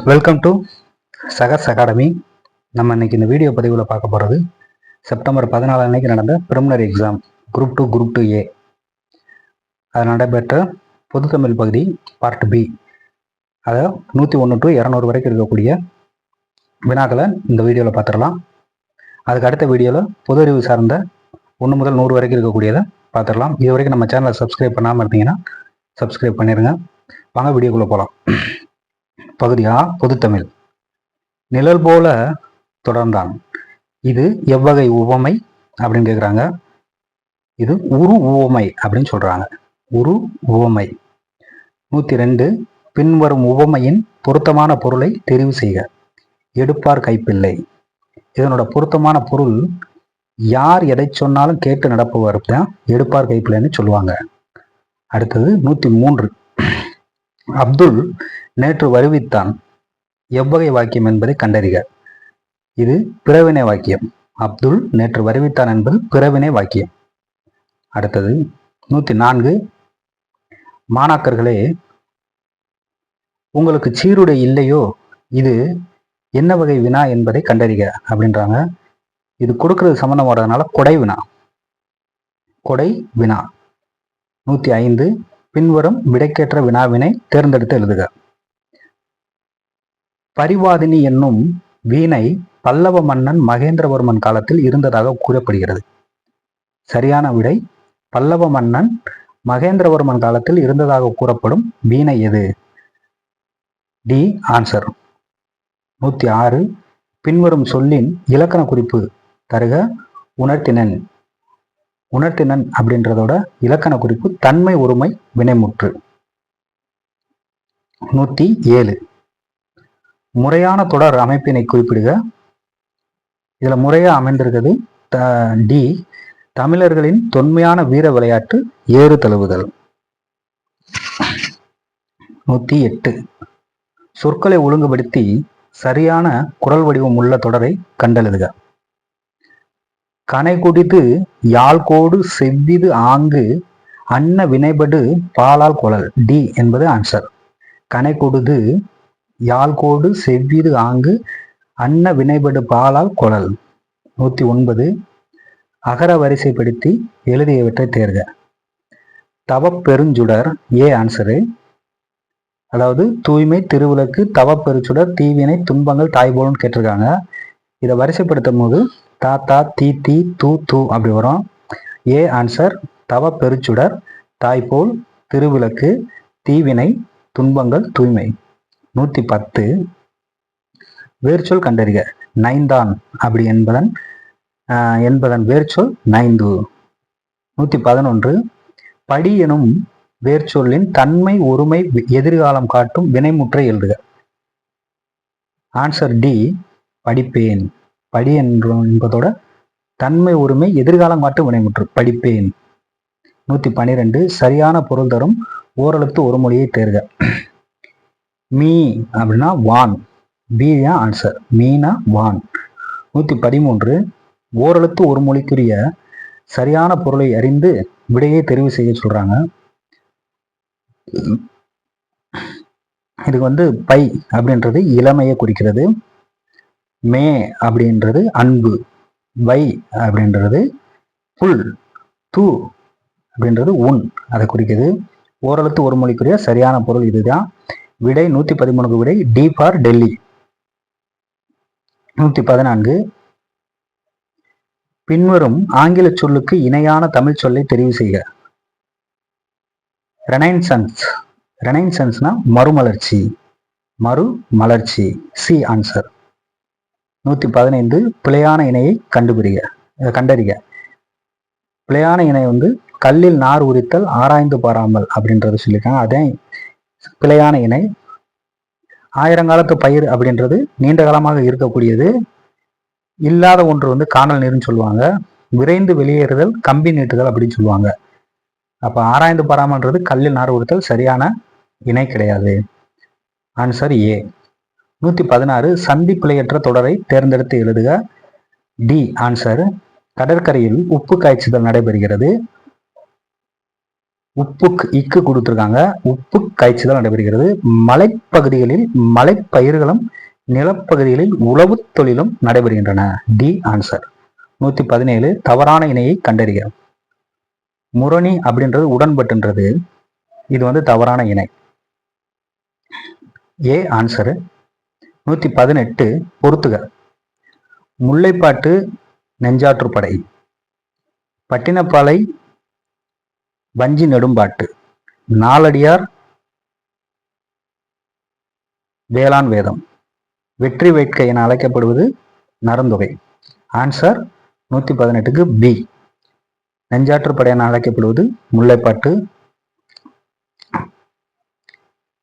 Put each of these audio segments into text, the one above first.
Welcome to சகஸ் academy நம்ம இன்னைக்கு இந்த வீடியோ பதிவில் பார்க்க போகிறது செப்டம்பர் பதினாலாம் அன்னைக்கு நடந்த preliminary exam group two group two A அது நடைபெற்ற பொதுத்தமிழ் பகுதி பார்ட் பி அதை நூற்றி ஒன்று டு இரநூறு வரைக்கும் இருக்கக்கூடிய வினாக்களை இந்த வீடியோவில் பார்த்துடலாம். அதுக்கு அடுத்த வீடியோவில் பொது அறிவு சார்ந்த ஒன்று முதல் நூறு வரைக்கும் இருக்கக்கூடியதை பார்த்துடலாம். இது வரைக்கும் நம்ம சேனலை சப்ஸ்கிரைப் பண்ணாமல் இருந்தீங்கன்னா சப்ஸ்கிரைப் பண்ணிடுங்க வாங்க வீடியோக்குள்ளே போகலாம் பகுதியா? பொதுத்தமிழ். நிழல் போல தொடர்ந்தான். இது எவ்வகை உவமை அப்படின்னு கேட்குறாங்க இது உரு உவமை அப்படின்னு சொல்றாங்க. உரு உவமை. நூத்தி ரெண்டு பின்வரும் உவமையின் பொருத்தமான பொருளை தெரிவு செய்க. எடுப்பார் கைப்பிள்ளை. இதனோட பொருத்தமான பொருள் யார் எதை சொன்னாலும் கேட்டு நடப்பவர் தான் எடுப்பார் கைப்பிள்ளைன்னு சொல்லுவாங்க. அடுத்தது நூத்தி மூன்று அப்துல் நேற்று வருவித்தான் எவ்வகை வாக்கியம் என்பதை கண்டறிக. இது பிறவினை வாக்கியம். அப்துல் நேற்று வருவித்தான் என்பது பிறவினை வாக்கியம். அடுத்தது நூத்தி நான்கு. மாணாக்கர்களே உங்களுக்கு சீருடை இல்லையோ? இது என்ன வகை வினா என்பதை கண்டறிக அப்படின்றாங்க. இது கொடுக்கறது சம்மந்தம் வர்றதுனால கொடை வினா. கொடை வினா. நூத்தி ஐந்து. பின்வரும் விடைக்கேற்ற வினாவினை தேர்ந்தெடுத்து எழுதுக. பரிவாதினி என்னும் வீணை பல்லவ மன்னன் மகேந்திரவர்மன் காலத்தில் இருந்ததாக கூறப்படுகிறது. சரியான விடை பல்லவ மன்னன் மகேந்திரவர்மன் காலத்தில் இருந்ததாக கூறப்படும் வீணை எது? டி. ஆன்சர். நூத்தி ஆறு. பின்வரும் சொல்லின் இலக்கண குறிப்பு தருக உணர்த்தினன். உணர்த்தினன் அப்படின்றதோட இலக்கண குறிப்பு தன்மை ஒருமை வினைமுற்று. நூத்தி ஏழு. முறையான தொடர் அமைப்பினை குறிப்பிடுக. இதுல முறையா அமைந்திருக்கிறது த டி தமிழர்களின் தொன்மையான வீர விளையாட்டு ஏறு தழுவுதல். நூத்தி எட்டு. சொற்களை ஒழுங்குபடுத்தி சரியான குரல் வடிவம் உள்ள தொடரை கண்டெழுதுக. கனை யாழ் யாழ்கோடு செவ்விது ஆங்கு அன்ன வினைபடு பாலால் குழல். டி என்பது ஆன்சர் கனை கொடுது யாழ்கோடு செவ்விது ஆங்கு அன்ன வினைபடு பாலால் குழல். நூத்தி ஒன்பது. அகர வரிசைப்படுத்தி எழுதியவற்றை தேர்க. தவப்பெருஞ்சுடர் ஏ ஆன்சரு அதாவது தூய்மை திருவிளக்கு தவப்பெருச்சுடர் தீவினை துன்பங்கள் தாய்போல்னு கேட்டிருக்காங்க. இதை வரிசைப்படுத்தும் போது தா தா தீ தீ தூ தூ அப்படி வரும். ஏ ஆன்சர் தவ பெருச்சுடர் தாய்போல் திருவிளக்கு தீவினை துன்பங்கள் தூய்மை. நூத்தி பத்து. வேர்ச்சொல் கண்டறிக. நைந்தான் அப்படி என்பதன் என்பதன் வேர்ச்சொல் நைந்து. நூத்தி பதினொன்று. படி எனும் வேர்ச்சொல்லின் தன்மை ஒருமை எதிர்காலம் காட்டும் வினைமுற்றை எழுதுக. ஆன்சர் டி படிப்பேன். படி என்ற என்பதோட தன்மை ஒருமை எதிர்காலம் காட்டு வினைமுற்று. படிப்பேன். நூத்தி பன்னிரெண்டு சரியான பொருள் தரும் ஓரெழுத்து ஒரு மொழியை தேர்க. மீ அப்படின்னா வான். பி தான் ஆன்சர். மீனா வான். நூத்தி பதிமூன்று ஓரெழுத்து ஒரு மொழிக்குரிய சரியான பொருளை அறிந்து விடையை தெரிவு செய்ய சொல்றாங்க. இதுக்கு வந்து பை அப்படின்றது இளமையை குறிக்கிறது. மே அப்படின்றது அன்பு வை அப்படின்றது புல் தூ அப்படின்றது உன். அதை குறிக்குது. ஓரெழுத்து ஒரு மொழிக்குரிய சரியான பொருள் இதுதான். விடை நூத்தி பதிமூணுக்கு விடை டி ஃபார் டெல்லி. நூத்தி பதினான்கு. பின்வரும் ஆங்கில சொல்லுக்கு இணையான தமிழ் சொல்லை தெரிவு செய்க. ரெனைன்சன்ஸ் ரெனைன்சன்ஸ்னா மறுமலர்ச்சி. மறுமலர்ச்சி. சி ஆன்சர் நூத்தி பதினைந்து பிழையான இணையை கண்டுபிடிக அஹ் கண்டறிக. பிழையான இணை வந்து கல்லில் நார் உரித்தல் ஆராய்ந்து பாராமல் அப்படின்றத சொல்லியிருக்காங்க. அதே பிழையான இணை ஆயிரங்காலத்து பயிர் அப்படின்றது நீண்ட காலமாக இருக்கக்கூடியது. இல்லாத ஒன்று வந்து காணல் நீர்னு சொல்லுவாங்க. விரைந்து வெளியேறுதல் கம்பி நீட்டுதல் அப்படின்னு சொல்லுவாங்க. அப்ப ஆராய்ந்து பாராமன்றது கல்லில் நார் உரித்தல் சரியான இணை கிடையாது. ஆன்சர் ஏ நூத்தி பதினாறு சந்தி பிழையற்ற தொடரை தேர்ந்தெடுத்து எழுதுக. டி ஆன்சர் கடற்கரையில் உப்பு காய்ச்சுதல் நடைபெறுகிறது. உப்புக்கு இக்கு கொடுத்துருக்காங்க. உப்பு காய்ச்சுதல் நடைபெறுகிறது. மலைப்பகுதிகளில் மலைப்பயிர்களும் நிலப்பகுதிகளில் உழவு தொழிலும் நடைபெறுகின்றன. டி ஆன்சர் நூத்தி பதினேழு தவறான இணையை கண்டறிக. முரணி அப்படின்றது உடன்பட்டுன்றது. இது வந்து தவறான இணை. ஏ ஆன்சரு நூத்தி பதினெட்டு பொறுத்துக. முல்லைப்பாட்டு நெஞ்சாற்றுப்படை. பட்டினப்பாலை வஞ்சி நெடும்பாட்டு. நாலடியார் வேளாண் வேதம். வெற்றி வேட்கை என அழைக்கப்படுவது நரந்தொகை. ஆன்சர் நூத்தி பதினெட்டுக்கு பி நெஞ்சாற்றுப்படை என அழைக்கப்படுவது முல்லைப்பாட்டு.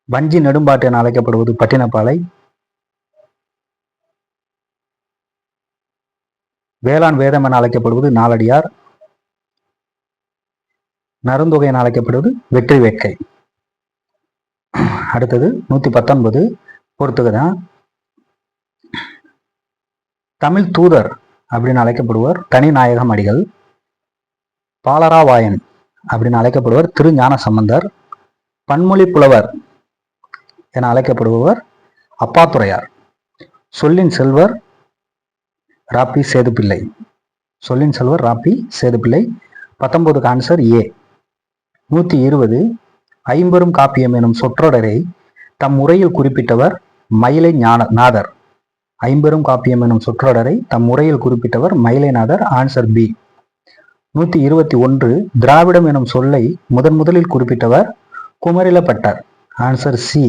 வஞ்சி நெடும்பாட்டு என அழைக்கப்படுவது பட்டினப்பாலை. வேளாண் வேதம் என அழைக்கப்படுவது நாலடியார் நருந்தொகை என அழைக்கப்படுவது வெற்றி வேட்கை அடுத்தது நூத்தி பத்தொன்பது பொறுத்துக்கதான் தமிழ் தூதர் அப்படின்னு அழைக்கப்படுவர் தனிநாயகம் அடிகள் பாலராவாயன் அப்படின்னு அழைக்கப்படுவர் திருஞான சம்பந்தர். பன்மொழி புலவர் என அழைக்கப்படுபவர் அப்பாத்துறையார். சொல்லின் செல்வர் ராப்பி சேதுப்பிள்ளை. சொல்லின் செல்வர் ராப்பி சேதுப்பிள்ளை. பத்தொன்பதுக்கு ஆன்சர் ஏ நூத்தி இருபது ஐம்பெரும் காப்பியம் எனும் சொற்றொடரை தம் உரையில் குறிப்பிட்டவர் மயிலை ஞான நாதர். ஐம்பெரும் காப்பியம் எனும் சொற்றொடரை தம் உரையில் குறிப்பிட்டவர் மயிலைநாதர் ஆன்சர் பி நூத்தி இருபத்தி ஒன்று திராவிடம் எனும் சொல்லை முதன் முதலில் குறிப்பிட்டவர் குமரில பட்டர் ஆன்சர் சி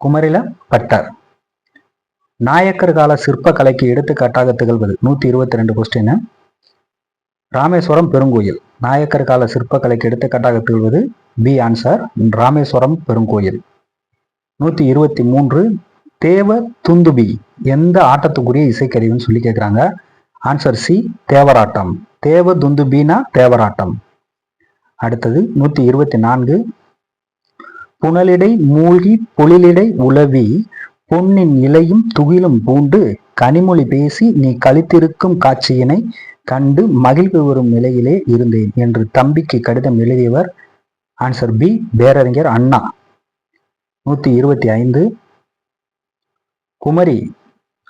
குமரில பட்டர் நாயக்கர் கால சிற்ப கலைக்கு எடுத்துக்காட்டாக திகழ்வது. நூத்தி இருபத்தி ரெண்டு கொஸ்டின் ராமேஸ்வரம் பெருங்கோயில். நாயக்கர் கால சிற்பக்கலைக்கு எடுத்துக்காட்டாக திகழ்வது பி ஆன்சர். ராமேஸ்வரம் பெருங்கோயில். நூத்தி இருபத்தி மூன்று தேவ துந்துபி. எந்த ஆட்டத்துக்குரிய இசைக்கருவின்னு சொல்லி கேட்குறாங்க ஆன்சர் சி தேவராட்டம். தேவ துந்துபினா தேவராட்டம். அடுத்தது நூத்தி இருபத்தி நான்கு புனலிடை மூழ்கி பொழிலிடை உளவி பொன்னின் இலையும் துகிலும் பூண்டு கனிமொழி பேசி நீ கழித்திருக்கும் காட்சியினை கண்டு மகிழ்வு வரும் நிலையிலே இருந்தேன் என்று தம்பிக்கு கடிதம் எழுதியவர் ஆன்சர் பி பேரறிஞர் அண்ணா. நூத்தி இருபத்தி ஐந்து. குமரி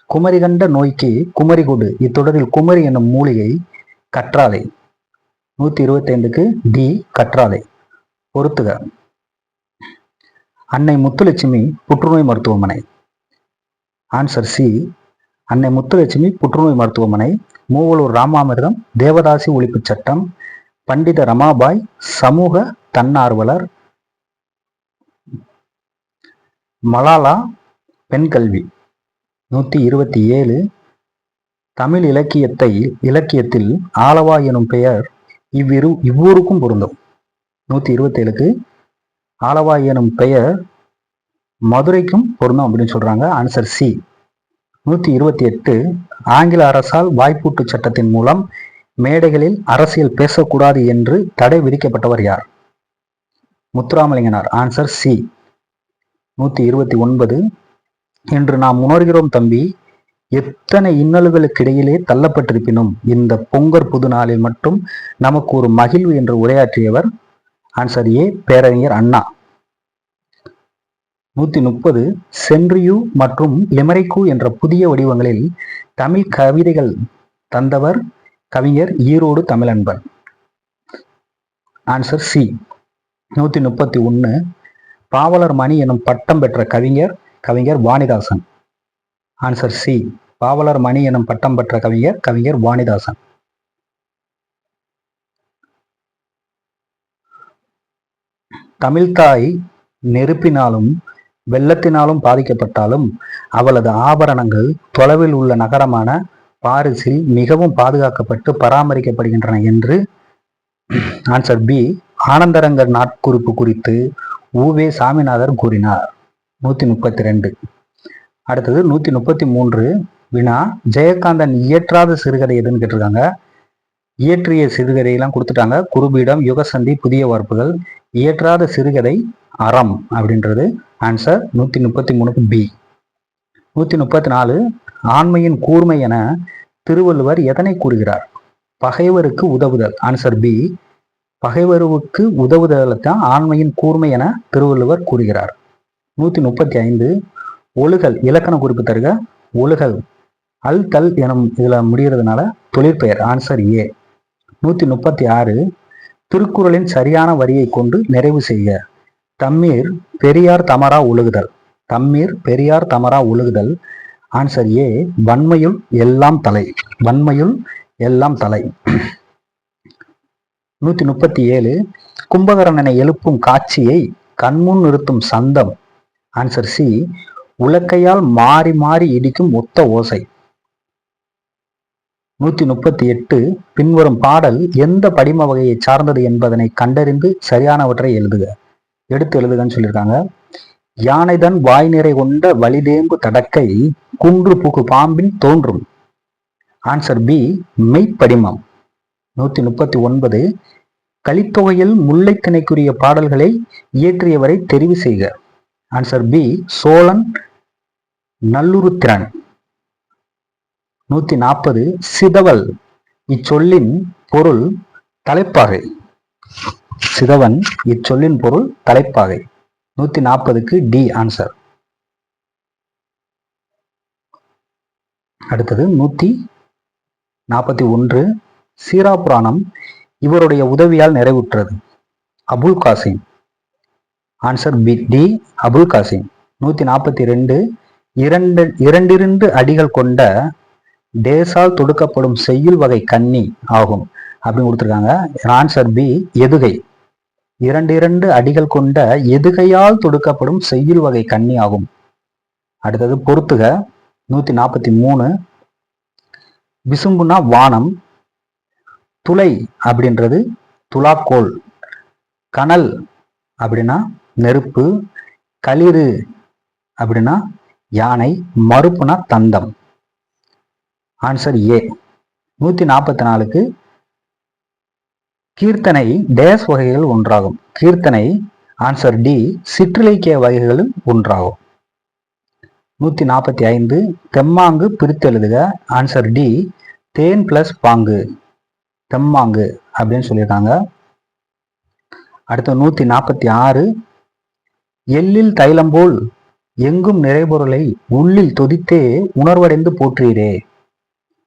குமரி கண்ட நோய்க்கு குமரி கொடு. இத்தொடரில் குமரி என்னும் மூலிகை கற்றாலை நூத்தி இருபத்தி ஐந்துக்கு டி கற்றாலை பொறுத்துக. அன்னை முத்துலட்சுமி புற்றுநோய் மருத்துவமனை. ஆன்சர் சி அன்னை முத்துலட்சுமி புற்றுநோய் மருத்துவமனை மூவலூர் ராமாமிர்தம் தேவதாசி ஒழிப்பு சட்டம் பண்டித ரமாபாய் சமூக தன்னார்வலர் மலாலா பெண் கல்வி. நூத்தி இருபத்தி ஏழு. தமிழ் இலக்கியத்தை இலக்கியத்தில் ஆலவா எனும் பெயர் இவ்விரு இவ்வூருக்கும் பொருந்தும். நூத்தி இருபத்தி ஏழுக்கு ஆலவா எனும் பெயர் மதுரைக்கும் பொருந்தும் அப்படின்னு சொல்றாங்க. ஆன்சர் சி நூத்தி இருபத்தி எட்டு ஆங்கில அரசால் வாய்ப்பூட்டு சட்டத்தின் மூலம் மேடைகளில் அரசியல் பேசக்கூடாது என்று தடை விதிக்கப்பட்டவர் யார்? முத்துராமலிங்கனார். ஆன்சர் சி நூத்தி இருபத்தி ஒன்பது என்று நாம் உணர்கிறோம் தம்பி எத்தனை இன்னல்களுக்கிடையிலே தள்ளப்பட்டிருப்பினும் இந்த பொங்கற் புது நாளில் மட்டும் நமக்கு ஒரு மகிழ்வு என்று உரையாற்றியவர் ஆன்சர் ஏ பேரறிஞர் அண்ணா. நூத்தி முப்பது சென்றியூ மற்றும் லிமரைக்கு என்ற புதிய வடிவங்களில் தமிழ் கவிதைகள் தந்தவர் கவிஞர் ஈரோடு தமிழன்பன். ஆன்சர் சி நூத்தி முப்பத்தி ஒன்னு பாவலர் மணி எனும் பட்டம் பெற்ற கவிஞர் கவிஞர் வாணிதாசன். ஆன்சர் சி பாவலர் மணி எனும் பட்டம் பெற்ற கவிஞர் கவிஞர் வாணிதாசன். தமிழ்தாய் நெருப்பினாலும் வெள்ளத்தினாலும் பாதிக்கப்பட்டாலும் அவளது ஆபரணங்கள் தொலைவில் உள்ள நகரமான பாரிஸில் மிகவும் பாதுகாக்கப்பட்டு பராமரிக்கப்படுகின்றன என்று ஆன்சர் பி ஆனந்தரங்கர் நாட்குறிப்பு குறித்து உவே சாமிநாதர் கூறினார். நூத்தி முப்பத்தி ரெண்டு. அடுத்தது நூத்தி முப்பத்தி மூன்று வினா ஜெயகாந்தன் இயற்றாத சிறுகதை எதுன்னு கேட்டிருக்காங்க. இயற்றிய சிறுகதையெல்லாம் கொடுத்துட்டாங்க. குருபீடம் யுகசந்தி புதிய வார்ப்புகள் இயற்றாத சிறுகதை அறம் அப்படின்றது ஆன்சர் நூற்றி முப்பத்தி மூணுக்கு பி நூற்றி முப்பத்தி நாலு ஆண்மையின் கூர்மை என திருவள்ளுவர் எதனை கூறுகிறார்? பகைவருக்கு உதவுதல் ஆன்சர் பி பகைவருவுக்கு உதவுதல்தான் ஆண்மையின் கூர்மை என திருவள்ளுவர் கூறுகிறார். நூத்தி முப்பத்தி ஐந்து ஒழுகல் இலக்கண குறிப்பு தருக. ஒழுகல் அல் தல் எனும் இதில் முடிகிறதுனால தொழிற்பெயர் ஆன்சர் ஏ நூத்தி முப்பத்தி ஆறு திருக்குறளின் சரியான வரியை கொண்டு நிறைவு செய்ய தம்மீர் பெரியார் தமரா ஒழுகுதல் தம்மீர் பெரியார் தமரா ஒழுகுதல் ஆன்சர் ஏ வன்மையுள் எல்லாம் தலை. வன்மையுள் எல்லாம் தலை. நூத்தி முப்பத்தி ஏழு கும்பகரணனை எழுப்பும் காட்சியை கண்முன் நிறுத்தும் சந்தம். ஆன்சர் சி உலக்கையால் மாறி மாறி இடிக்கும் ஒத்த ஓசை. நூத்தி முப்பத்தி எட்டு பின்வரும் பாடல் எந்த படிம வகையை சார்ந்தது என்பதனை கண்டறிந்து சரியானவற்றை எழுதுக. எடுத்து எழுதுகன்னு சொல்லியிருக்காங்க. யானைதன் வாய் நிறை கொண்ட வலிதேம்பு தடக்கை குன்று புகு பாம்பின் தோன்றும். ஆன்சர் பி மெய்ப்படிமம். நூத்தி முப்பத்தி ஒன்பது கலித்தொகையில் முல்லைத்திணைக்குரிய பாடல்களை இயற்றியவரை தெரிவு செய்க. Answer B Cholan Nalluruthiran. நூத்தி நாற்பது சிதவல். இச்சொல்லின் பொருள் தலைப்பாகை. சிதவன் இச்சொல்லின் பொருள் தலைப்பாகை. நூத்தி நாற்பதுக்கு டி ஆன்சர். அடுத்தது நூத்தி நாற்பத்தி ஒன்று சீரா புராணம் இவருடைய உதவியால் நிறைவுற்றது. Abul Kasim answer B D Abul Kasim நூத்தி நாற்பத்தி ரெண்டு இரண்டு இரண்டிரண்டு அடிகள் கொண்ட டேஸால் தொடுக்கப்படும் செய்யுள் வகை கன்னி ஆகும் அப்படின்னு கொடுத்துருக்காங்க. ஆன்சர் பி எதுகை. இரண்டு இரண்டு அடிகள் கொண்ட எதுகையால் தொடுக்கப்படும் செய்யுள் வகை கன்னி ஆகும். அடுத்தது பொறுத்துக. நூத்தி நாற்பத்தி மூணு. விசும்புனா வானம் துளை அப்படின்றது துலாக்கோல் கனல் அப்படின்னா நெருப்பு களிறு அப்படின்னா யானை மறுப்புனா தந்தம். ஆன்சர் ஏ நூத்தி நாற்பத்தி நாலுக்கு கீர்த்தனை டேஸ் வகைகள் ஒன்றாகும். கீர்த்தனை ஆன்சர் டி சிற்றிலக்கிய வகைகளும் ஒன்றாகும். நூத்தி நாற்பத்தி ஐந்து தெம்மாங்கு பிரித்து எழுதுக. ஆன்சர் டி தேன் பிளஸ் பாங்கு. தெம்மாங்கு அப்படின்னு சொல்லியிருக்காங்க. அடுத்து நூத்தி நாற்பத்தி ஆறு எள்ளில் தைலம் போல் எங்கும் நிறைபொருளை உள்ளில் தொதித்தே உணர்வடைந்து போற்றீரே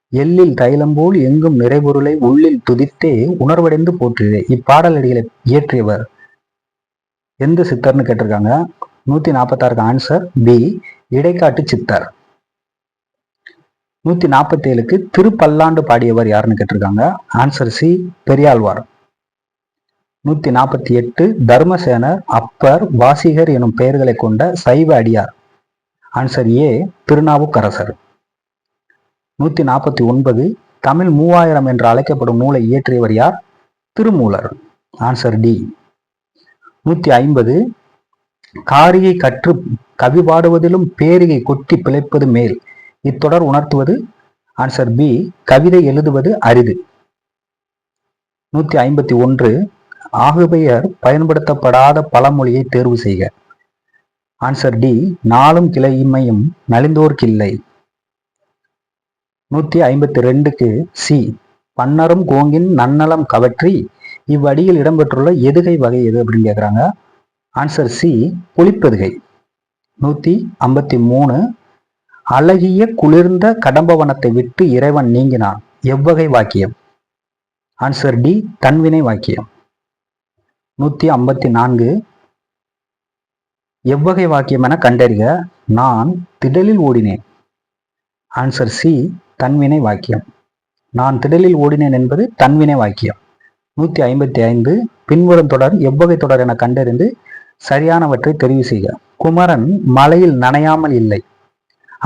எள்ளில் தைலம் போல் எங்கும் நிறைபொருளை உள்ளில் துதித்தே உணர்வடைந்து போற்றுதே இப்பாடலடிகளை இயற்றியவர் எந்த சித்தர்னு கேட்டிருக்காங்க? நூத்தி நாற்பத்தாறுக்கு ஆன்சர் பி இடைக்காட்டு சித்தர். நூத்தி நாற்பத்தி ஏழுக்கு திருப்பல்லாண்டு பாடியவர் யாருன்னு கேட்டிருக்காங்க? Answer C Periyalvar. நூத்தி நாற்பத்தி எட்டு தர்மசேனர் அப்பர் வாசிகர் எனும் பெயர்களை கொண்ட சைவ அடியார். Answer A Thirunavukkarasar. நூத்தி நாற்பத்தி ஒன்பது தமிழ் மூவாயிரம் என்று அழைக்கப்படும் நூலை இயற்றியவர் யார்? திருமூலர். ஆன்சர் டி நூத்தி ஐம்பது காரியை கற்று கவி பாடுவதிலும் பேரிகை கொட்டி பிழைப்பது மேல். இத்தொடர் உணர்த்துவது? ஆன்சர் பி கவிதை எழுதுவது அரிது. நூத்தி ஐம்பத்தி ஒன்று ஆகுபெயர் பயன்படுத்தப்படாத பழமொழியை தேர்வு செய்க. ஆன்சர் டி நாளும் கிளையுமையும் நலிந்தோர்க்கில்லை. நூத்தி ஐம்பத்தி ரெண்டுக்கு சி. பன்னரும் கோங்கின் நன்னலம் கவற்றி இவ்வடியில் இடம்பெற்றுள்ள எதுகை வகை எது அப்படின்னு கேட்குறாங்க ஆன்சர் சி புலிப்பெதுகை நூத்தி ஐம்பத்தி மூணு அழகிய குளிர்ந்த கடம்பவனத்தை விட்டு இறைவன் நீங்கினான். எவ்வகை வாக்கியம்? ஆன்சர் டி தன்வினை வாக்கியம். நூத்தி ஐம்பத்தி நான்கு எவ்வகை வாக்கியம் என கண்டறிக நான் திடலில் ஓடினேன். ஆன்சர் சி தன்வினை வாக்கியம். நான் திடலில் ஓடினேன் என்பது தன்வினை வாக்கியம். நூத்தி ஐம்பத்தி ஐந்து பின்வரும் தொடர் எவ்வகை தொடர் என கண்டறிந்து சரியானவற்றை தெரிவு செய்க. குமரன் மலையில் நனையாமல் இல்லை.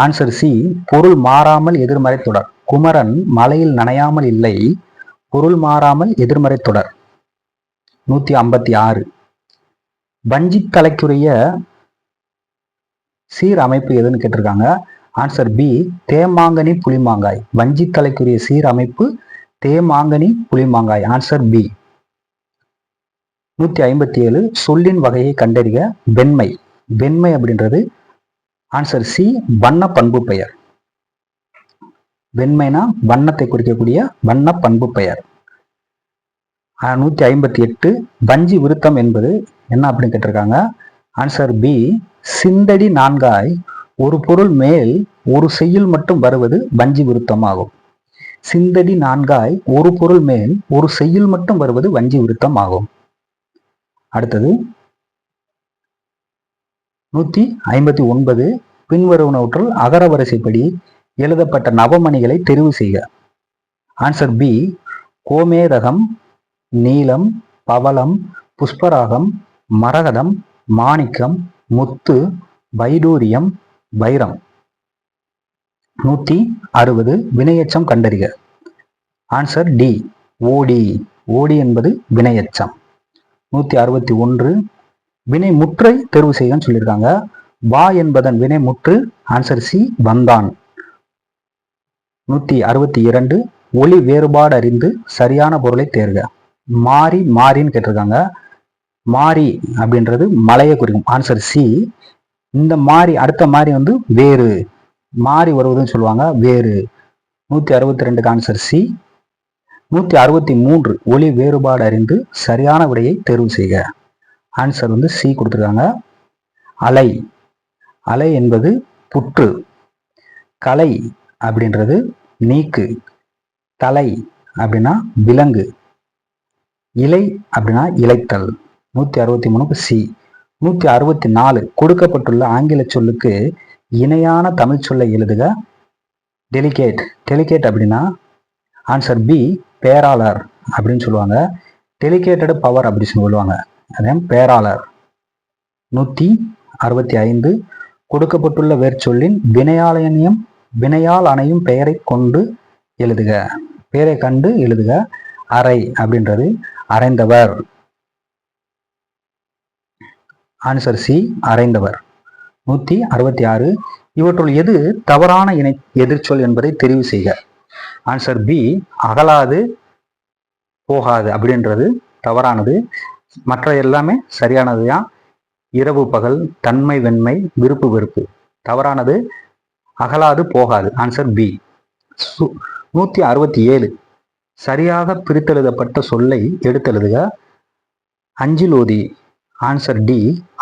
ஆன்சர் சி பொருள் மாறாமல் எதிர்மறை தொடர். குமரன் மலையில் நனையாமல் இல்லை பொருள் மாறாமல் எதிர்மறை தொடர். நூத்தி ஐம்பத்தி ஆறு. வஞ்சித்தலைக்குரிய சீர் அமைப்பு எதுன்னு கேட்டிருக்காங்க. Answer B தேமாங்கனி புளிமாங்காய். வஞ்சித்தலைக்குரிய சீரமைப்பு தேமாங்கனி புளிமாங்காய். ஆன்சர் பி நூத்தி ஐம்பத்தி ஏழு சொல்லின் வகையை கண்டறிக வெண்மை. வெண்மை அப்படின்றது ஆன்சர் சி வண்ண பண்பு பெயர் வெண்மைனா வண்ணத்தை குறிக்கக்கூடிய வண்ண பண்பு பெயர் நூற்றி ஐம்பத்தி எட்டு வஞ்சி விருத்தம் என்பது என்ன அப்படின்னு கேட்டிருக்காங்க? ஆன்சர் பி சிந்தடி நான்காய் ஒரு பொருள் மேல் ஒரு செய்யுள் மட்டும் வருவது வஞ்சி விருத்தமாகும். சிந்தடி நான்காய் ஒரு பொருள் மேல் ஒரு செய்யுள் மட்டும் வருவது வஞ்சி விருத்தம் ஆகும் அடுத்தது நூத்தி ஐம்பத்தி ஒன்பது பின்வருவனவற்றுள் அகர வரிசைப்படி எழுதப்பட்ட நவமணிகளை தெரிவு செய்க. ஆன்சர் பி கோமேதகம் நீலம் பவளம் புஷ்பராகம் மரகதம் மாணிக்கம் முத்து வைடூரியம் வைரம். நூத்தி அறுபது வினையச்சம் கண்டறிக. ஆன்சர் டி ஓடி ஓடி என்பது வினையச்சம். நூத்தி அறுபத்தி ஒன்று வினை முற்றை தேர்வு செய்யன்னு சொல்லியிருக்காங்க. வா என்பதன் வினை முற்று ஆன்சர் சி வந்தான். நூத்தி அறுபத்தி இரண்டு ஒளி வேறுபாடு அறிந்து சரியான பொருளை தேர்க. மாறி மாறின்னு கேட்டிருக்காங்க. மாறி அப்படின்றது மலையை குறிக்கும். ஆன்சர் சி இந்த மாறி அடுத்த மாறி வந்து வேறு. மாறி வருவதுன்னு சொல்லுவாங்க வேறு. நூற்றி அறுபத்தி ரெண்டுக்கு ஆன்சர் சி நூற்றி அறுபத்தி மூன்று ஒளி வேறுபாடு அறிந்து சரியான விடையை தேர்வு செய்க. ஆன்சர் வந்து சி கொடுத்துருக்காங்க. அலை. அலை என்பது புற்று. கலை அப்படின்றது நீக்கு. தலை அப்படின்னா விலங்கு. இலை அப்படின்னா இலைத்தல் நூற்றி அறுபத்தி மூணுக்கு சி நூற்றி அறுபத்தி நாலு கொடுக்கப்பட்டுள்ள ஆங்கில சொல்லுக்கு இணையான தமிழ் சொல்லை எழுதுக. டெலிகேட் டெலிகேட் அப்படின்னா ஆன்சர் பி பேராளர் அப்படின்னு சொல்லுவாங்க. டெலிகேட்டடு பவர் அப்படின்னு சொல்லுவாங்க. அதே பேராளர். நூற்றி அறுபத்தி ஐந்து கொடுக்கப்பட்டுள்ள வேர்ச்சொல்லின் வினையாலயம் வினையால் அணையும் பெயரை கொண்டு எழுதுக. பெயரை கண்டு எழுதுக. அறை அப்படின்றது அறைந்தவர். ஆன்சர் சி அறைந்தவர் நூத்தி அறுபத்தி ஆறு. இவற்றுள் எது தவறான இணை எதிர்ச்சொல் என்பதை தெரிவு செய்க. ஆன்சர் பி அகலாது போகாது அப்படின்றது தவறானது. மற்ற எல்லாமே சரியானது தான். இரவு பகல் தன்மை வெண்மை விருப்பு வெறுப்பு. தவறானது அகலாது போகாது. ஆன்சர் பி நூத்தி அறுபத்தி ஏழு. சரியாக பிரித்தெழுதப்பட்ட சொல்லை எடுத்தெழுதுக. அஞ்சிலோதி ஆன்சர் டி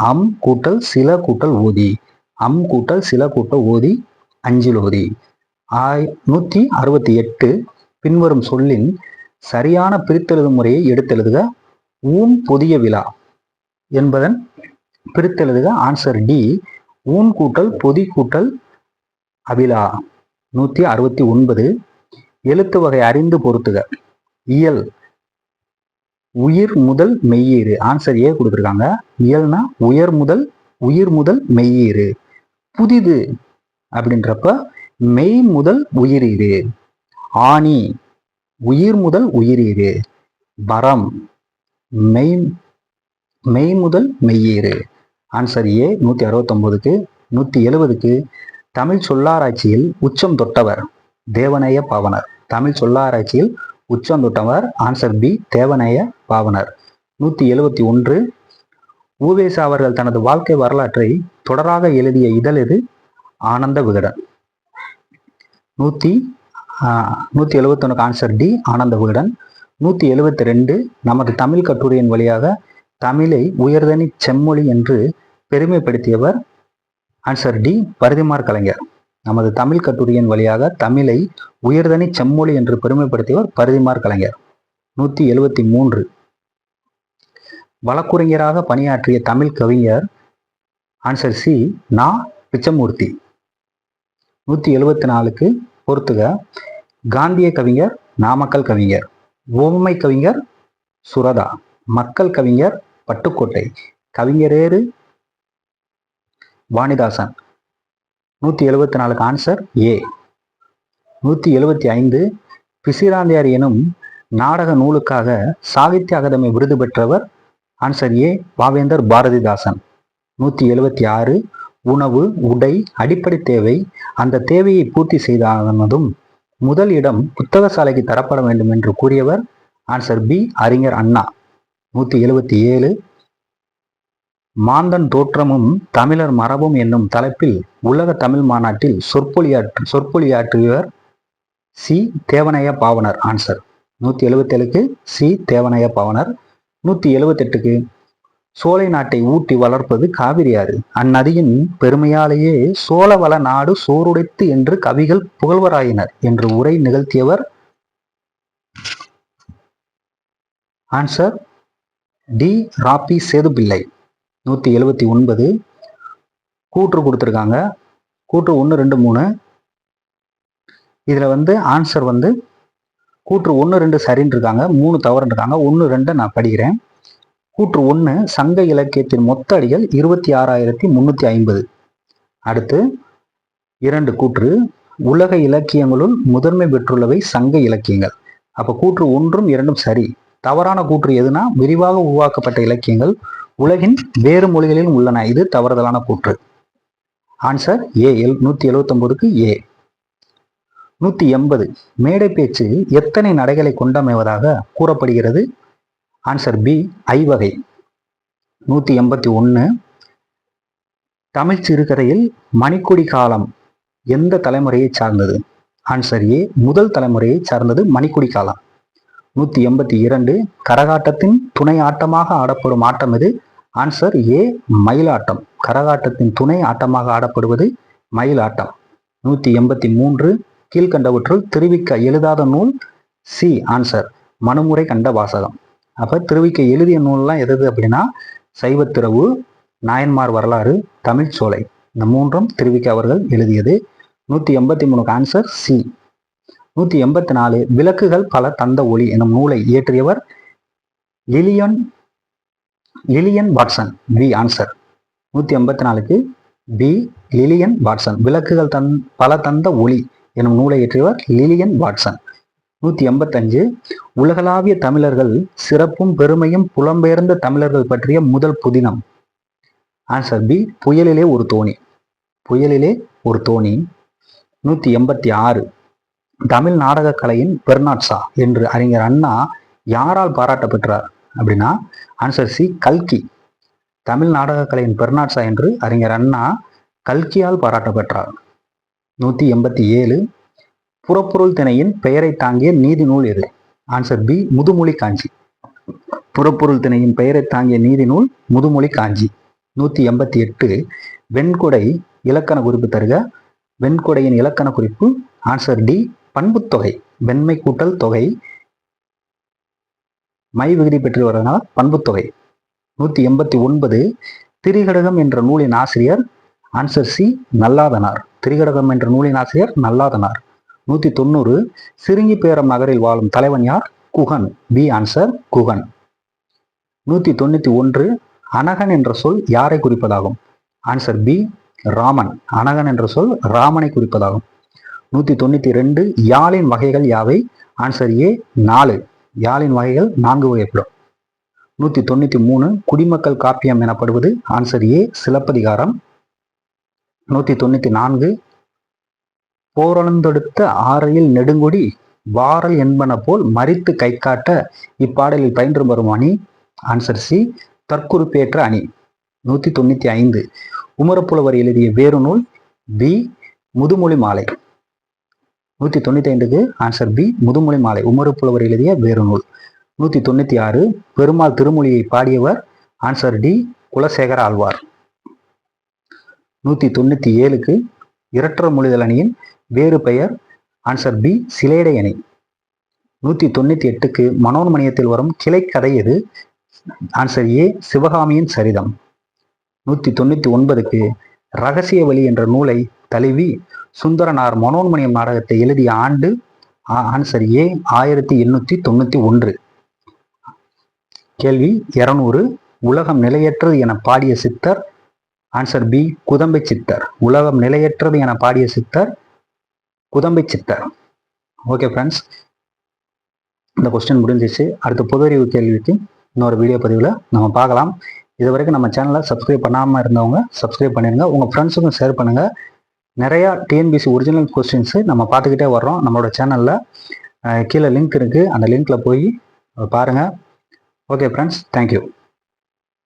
அம் கூட்டல் சில கூட்டல் ஓதி. அம் கூட்டல் சில கூட்டல் ஓதி அஞ்சில் ஓதி. ஆய் நூற்றி அறுபத்தி எட்டு பின்வரும் சொல்லின் சரியான பிரித்தெழுது முறையை எடுத்தெழுதுக. ஊன் புதிய விழா என்பதன் பிரித்தெழுதுக. ஆன்சர் டி ஊன் கூட்டல் பொதி கூட்டல் அவிழா நூற்றி அறுபத்தி ஒன்பது. எழுத்து வகை அறிந்து பொருத்துக. இயல் உயிர் முதல் மெய்யீறு. ஆன்சர் ஏ கொடுத்துருக்காங்க. இயல்னா உயர் முதல் உயிர் முதல் மெய்யீறு. புதிது அப்படின்றப்ப மெய் முதல் உயிரீறு. ஆணி உயிர் முதல் உயிரீறு. வரம் மெய் மெய் முதல் மெய்யீறு. ஆன்சர் ஏ நூற்றி அறுபத்தொம்போதுக்கு நூற்றி எழுபதுக்கு தமிழ் சொல்லாராய்ச்சியில் உச்சம் தொட்டவர். தேவநேய பாவனர். தமிழ் சொல்லாராய்ச்சியில் உச்சம் தொட்டவர் ஆன்சர் பி தேவநேய பாவனர். நூற்றி எழுபத்தி ஒன்று. ஊவேசா அவர்கள் தனது வாழ்க்கை வரலாற்றை தொடராக எழுதிய இதழ் இது ஆனந்த விகடன். நூற்றி நூற்றி எழுபத்தொன்னுக்கு ஆன்சர் டி ஆனந்த விகடன். நூற்றி எழுபத்தி ரெண்டு நமது தமிழ் கட்டுரையின் வழியாக தமிழை உயர்தனி செம்மொழி என்று பெருமைப்படுத்தியவர் ஆன்சர் டி பரிதிமார் கலைஞர். நமது தமிழ் கட்டுரையின் வழியாக தமிழை உயர்தனி செம்மொழி என்று பெருமைப்படுத்தியவர் பரிதிமார் கலைஞர். நூற்றி எழுபத்தி மூன்று. வழக்குரைஞராக பணியாற்றிய தமிழ் கவிஞர் ஆன்சர் சி நா. பிச்சமூர்த்தி. நூற்றி எழுபத்தி நாலுக்கு பொறுத்துக. காந்திய கவிஞர் நாமக்கல் கவிஞர். ஓமை கவிஞர் சுரதா. மக்கள் கவிஞர் பட்டுக்கோட்டை. கவிஞரேறு வாணிதாசன். நூற்றி எழுபத்தி நாலுக்கு ஆன்சர் ஏ நூற்றி எழுபத்தி ஐந்து பிசிராந்தியார் எனும் நாடக நூலுக்காக சாகித்ய அகாதமி விருது பெற்றவர் ஆன்சர் ஏ பாவேந்தர் பாரதிதாசன். நூற்றி எழுபத்தி ஆறு உணவு உடை அடிப்படை தேவை அந்த தேவையை பூர்த்தி செய்தானதும் முதல் இடம் புத்தக சாலைக்கு தரப்பட வேண்டும் என்று கூறியவர் ஆன்சர் பி அறிஞர் அண்ணா. நூற்றி எழுபத்தி ஏழு மாந்தன் தோற்றமும் தமிழர் மரபும் என்னும் தலைப்பில் உலக தமிழ் மாநாட்டில் சொற்பொழியாற்று சொற்பொழியாற்றியவர் சி. தேவனைய பாவனர். ஆன்சர் நூற்றி எழுபத்தேழுக்கு சி. தேவனைய பாவனர். நூற்றி எழுபத்தெட்டுக்கு சோலை நாட்டை ஊட்டி வளர்ப்பது காவிரி ஆறு. அந்நதியின் பெருமையாலேயே சோழவள நாடு சோறுடைத்து என்று கவிகள் புகழ்வராயினர் என்று உரை நிகழ்த்தியவர் ஆன்சர் டி. ராபி சேதுப்பிள்ளை. நூற்றி எழுபத்தி ஒன்பது. கூற்று கொடுத்துருக்காங்க. கூற்று ஒன்று ரெண்டு மூணு. இதில் வந்து ஆன்சர் வந்து கூற்று ஒன்று ரெண்டு சரின்னு இருக்காங்க. மூணு தவறுன்னு இருக்காங்க. ஒன்று ரெண்டு நான் படிக்கிறேன். கூற்று ஒன்று சங்க இலக்கியத்தின் மொத்த அடிகள் இருபத்தி ஆறாயிரத்தி முந்நூற்றி ஐம்பது. அடுத்து இரண்டு கூற்று உலக இலக்கியங்களுள் முதன்மை பெற்றுள்ளவை சங்க இலக்கியங்கள். அப்போ கூற்று ஒன்றும் இரண்டும் சரி. தவறான கூற்று எதுனா விரிவாக உருவாக்கப்பட்ட இலக்கியங்கள். உலகின் வேறு மொழிகளிலும் உள்ளன. இது தவறுதலான கூற்று. ஆன்சர் ஏ எல் நூத்தி எழுவத்தொம்போதுக்கு ஏ நூத்தி எண்பது மேடை பேச்சு எத்தனை நடைகளை கொண்டமைவதாக கூறப்படுகிறது? ஆன்சர் பி ஐவகை நூத்தி எண்பத்தி ஒன்று தமிழ் சிறுகதையில் மணிக்கொடி காலம் எந்த தலைமுறையை சார்ந்தது? ஆன்சர் ஏ முதல் தலைமுறையை சார்ந்தது மணிக்குடி காலம். நூத்தி எண்பத்தி இரண்டு. கரகாட்டத்தின் துணை ஆட்டமாக ஆடப்படும் ஆட்டம் இது ஆன்சர் ஏ மயிலாட்டம். கரகாட்டத்தின் துணை ஆட்டமாக ஆடப்படுவது மயிலாட்டம். நூற்றி எண்பத்தி மூன்று கீழ்கண்டவற்றுள் திருவிக்க எழுதாத நூல் சி ஆன்சர் மனுமுறை கண்ட வாசகம். அப்போ திருவிக்க எழுதிய நூல்லாம் எது அப்படின்னா சைவத்திரவு நாயன்மார் வரலாறு தமிழ் சோலை. இந்த மூன்றும் திருவிக்க அவர்கள் எழுதியது. நூற்றி எண்பத்தி மூணுக்கு ஆன்சர் சி நூற்றி எண்பத்தி நாலு விளக்குகள் பல தந்த ஒளி எனும் நூலை இயற்றியவர் Lilian Lilian Watson B answer நூற்றி எண்பத்தி நாலுக்கு பி லிலியன் வாட்சன் விளக்குகள் தன் பல தந்த ஒளி எனும் நூலை இயற்றியவர் லிலியன் வாட்சன் நூற்றி எண்பத்தஞ்சு உலகளாவிய தமிழர்கள் சிறப்பும் பெருமையும் புலம்பெயர்ந்த தமிழர்கள் பற்றிய முதல் புதினம். ஆன்சர் பி புயலிலே ஒரு தோணி. புயலிலே ஒரு தோணி. நூற்றி எண்பத்தி ஆறு தமிழ் நாடக கலையின் பெர்னாட்சா என்று அறிஞர் அண்ணா யாரால் பாராட்டப்பெற்றார் அப்படின்னா ஆன்சர் சி கல்கி. தமிழ் நாடகக்கலையின் கலையின் என்று அறிஞர் அண்ணா கல்கியால் பாராட்ட பெற்றார். நூத்தி எண்பத்தி ஏழு புறப்பொருள் திணையின் பெயரை தாங்கிய நீதி நூல் எது? Answer B Mudhumozhi Kanchi. புறப்பொருள் திணையின் பெயரை தாங்கிய நீதி நூல் முதுமொழி காஞ்சி. நூத்தி எண்பத்தி எட்டு வெண்கொடை இலக்கண குறிப்பு தருக. வெண்கொடையின் இலக்கண குறிப்பு ஆன்சர் டி பண்புத்தொகை வெண்மை கூட்டல் தொகை மை விகுதி பெற்று வருவதனால் பண்புத்தொகை. நூற்றி எண்பத்தி ஒன்பது திரிகடகம் என்ற நூலின் ஆசிரியர் ஆன்சர் சி நல்லாதனார். திரிகடகம் என்ற நூலின் ஆசிரியர் நல்லாதனார். நூற்றி தொண்ணூறு சிறுங்கி பேரம் நகரில் வாழும் தலைவன் யார்? குகன். B answer Guhan. நூற்றி தொண்ணூற்றி ஒன்று அனகன் என்ற சொல் யாரை குறிப்பதாகும்? Answer B Raman. அனகன் என்ற சொல் ராமனை குறிப்பதாகும். நூற்றி தொண்ணூற்றி ரெண்டு யாழின் வகைகள் யாவை? ஆன்சர் ஏ நாலு. யாழின் வகைகள் நான்கு வகைப்படும். நூத்தி தொண்ணூத்தி மூணு குடிமக்கள் காப்பியம் எனப்படுவது ஆன்சர் ஏ சிலப்பதிகாரம். நூத்தி தொண்ணூத்தி நான்கு போரளந்தெடுத்த ஆறையில் நெடுங்குடி வாரல் என்பன போல் மறித்து கை காட்ட இப்பாடலில் பயின்று வரும் அணி. ஆன்சர் சி தற்குறிப்பேற்ற அணி. நூத்தி தொண்ணூத்தி ஐந்து உமரப்புலவர் எழுதிய வேறு நூல் பி முதுமொழி மாலை. நூத்தி தொண்ணூத்தி ஐந்துக்கு ஆன்சர் பி முதுமொழி மாலை உமரு புலவர் எழுதிய வேறு நூல். நூத்தி தொண்ணூத்தி ஆறு பெருமாள் திருமொழியை பாடியவர் ஆன்சர் டி குலசேகர ஆழ்வார். நூத்தி தொண்ணூத்தி ஏழுக்கு இரட்டர மொழிதல் அணியின் வேறு பெயர் ஆன்சர் பி சிலேடை அணி. நூத்தி தொண்ணூத்தி எட்டுக்கு மனோன்மணியத்தில் வரும் கிளைக்கதை எது? ஆன்சர் ஏ சிவகாமியின் சரிதம். நூத்தி தொண்ணூத்தி ஒன்பதுக்கு ரகசிய வழி என்ற நூலை தழுவி சுந்தரனார் மனோன்மணியம் நாடகத்தை எழுதிய ஆண்டு ஆன்சர் ஏ ஆயிரத்தி எண்ணூத்தி தொண்ணூத்தி ஒன்று. கேள்வி இருநூறு. உலகம் நிலையற்றது என பாடிய சித்தர் ஆன்சர் பி குதம்பை சித்தர். உலகம் நிலையற்றது என பாடிய சித்தர் குதம்பை சித்தர். ஓகே ஃப்ரெண்ட்ஸ் இந்த கொஸ்டின் முடிஞ்சிச்சு. அடுத்த பொது அறிவு கேள்விக்கு இன்னொரு வீடியோ பதிவில் நம்ம பார்க்கலாம். இது வரைக்கும் நம்ம சேனலை சப்ஸ்கிரைப் பண்ணாமல் இருந்தவங்க சப்ஸ்கிரைப் பண்ணிடுங்க உங்கள் ஃப்ரெண்ட்ஸுக்கும் ஷேர் பண்ணுங்கள் நிறையா டிஎன்பிசி ஒரிஜினல் கொஸ்டின்ஸு நம்ம பார்த்துக்கிட்டே வர்றோம். நம்மளோட சேனலில் கீழே லிங்க் இருக்குது அந்த லிங்க்கில் போய் பாருங்கள் ஓகே ஃப்ரெண்ட்ஸ் தேங்க்யூ